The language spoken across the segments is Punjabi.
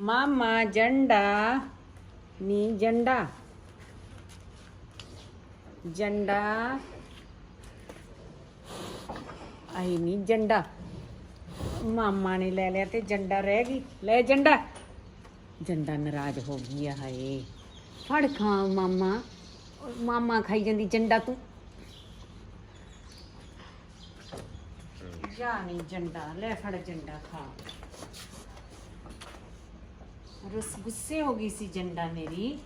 ਮਾਮਾ ਜੰਡਾ, ਨੀ ਜੰਡਾ। ਜੰਡਾ। ਆਈ ਨੀ ਜੰਡਾ। ਮਾਮਾ ਨੇ ਲੈ ਲਿਆ ਤੇ ਜੰਡਾ ਰਹਿ ਗਈ। ਲੈ ਜੰਡਾ। ਜੰਡਾ ਨਾਰਾਜ਼ ਹੋ ਗਈ ਆ ਹਾਏ। ਫੜ ਖਾ ਮਾਮਾ। ਮਾਮਾ ਖਾਈ ਜਾਂਦੀ ਜੰਡਾ ਤੂੰ। ਜਾ ਨਹੀਂ ਜੰਡਾ, ਲੈ ਫੜ ਜੰਡਾ ਖਾ। ਰਸ ਗੁੱਸੇ ਹੋ ਗਈ ਸੀ ਜੰਡਾ ਮੇਰੀ।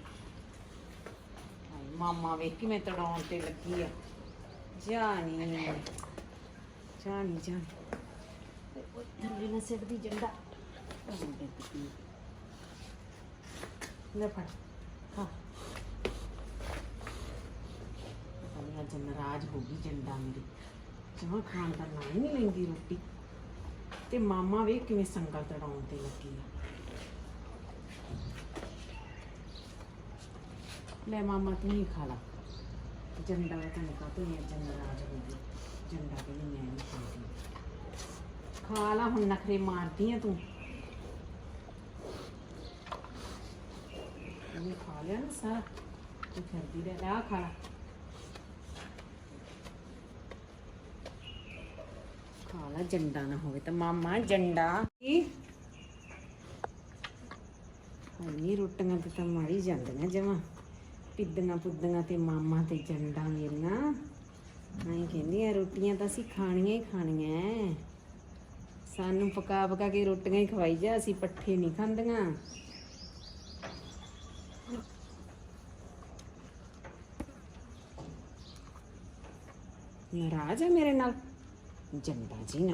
ਹਾਏ, ਮਾਮਾ ਵੇਖ ਕਿਵੇਂ ਤੜਾਉਣ ਤੇ ਲੱਗੀ ਆ। ਜਾਣੀ ਜਾਣੀ ਜਾਣੀ ਉਹ ਥੱਲੇ ਨਾ ਸਿੱਟਦੀ ਜੰਡਾ। ਉਹ ਦੇਖਦੀ ਲੈ ਫੜ। ਹਾਂ। ਪਤਾ ਅੱਜ ਨਾਰਾਜ਼ ਹੋ ਗਈ ਜੰਡਾ ਮੇਰੀ। ਜਮਾਂ ਖਾਣ ਦਾ ਨਾਂ ਹੀ ਨਹੀਂ ਲੈਂਦੀ ਰੋਟੀ। ਤੇ ਮਾਮਾ ਵੇਖ ਕਿਵੇਂ ਸੰਗਲ ਤੜਾਉਣ ਤੇ ਲੱਗੀ ਆ। ਲੈ ਮਾਮਾ ਤੂੰ ਹੀ ਖਾ ਲਾ। ਜੰਡਾ ਤਾਂ ਨਿਕਾ ਤੂੰ ਜੰਡਾ ਰਾਜ ਹੋ ਗਈ ਜੰਡਾ ਕੇ ਮੈਂ ਨਹੀਂ ਖਾਂਦੀ। ਖਾ ਲਾ ਹੁਣ, ਨਖਰੇ ਮਾਰਦੀ ਆ ਤੂੰ। ਇਹ ਖਾ ਲਿਆ ਨਾ ਸਾਰਾ। ਤੂੰ ਫਿਰਦੀ ਰਹਿ, ਲੈ ਆ ਖਾ ਲਾ। ਖਾ ਲਾ ਜੰਡਾ ਨਾ ਹੋਵੇ ਤਾਂ ਮਾਮਾ ਜੰਡਾ ਕੀ ਹਾਈ ਰੋਟੀਆਂ ਤੇ ਤਾਂ ਮਾਰੀ ਜਾਂਦੀਆਂ ਜਮਾ। ਪਿੱਦੀਆਂ ਪੁੱਦੀਆਂ ਤੇ ਮਾਮਾ ਤੇ ਜੰਡਾਂ ਮੇਰੀਆਂ। ਮੈਂ ਕਹਿੰਦੀ ਆ, ਰੋਟੀਆਂ ਤਾਂ ਅਸੀਂ ਖਾਣੀਆਂ ਹੀ ਖਾਣੀਆਂ ਐ। ਸਾਨੂੰ ਪਕਾ ਪਕਾ ਕੇ ਰੋਟੀਆਂ ਹੀ ਖਵਾਈ ਜਾ, ਅਸੀਂ ਪੱਠੇ ਨਹੀਂ ਖਾਂਦੀਆਂ। ਨਾਰਾਜ਼ ਹੈ ਮੇਰੇ ਨਾਲ। ਜੰਡਾ ਜੀ ਨਾ।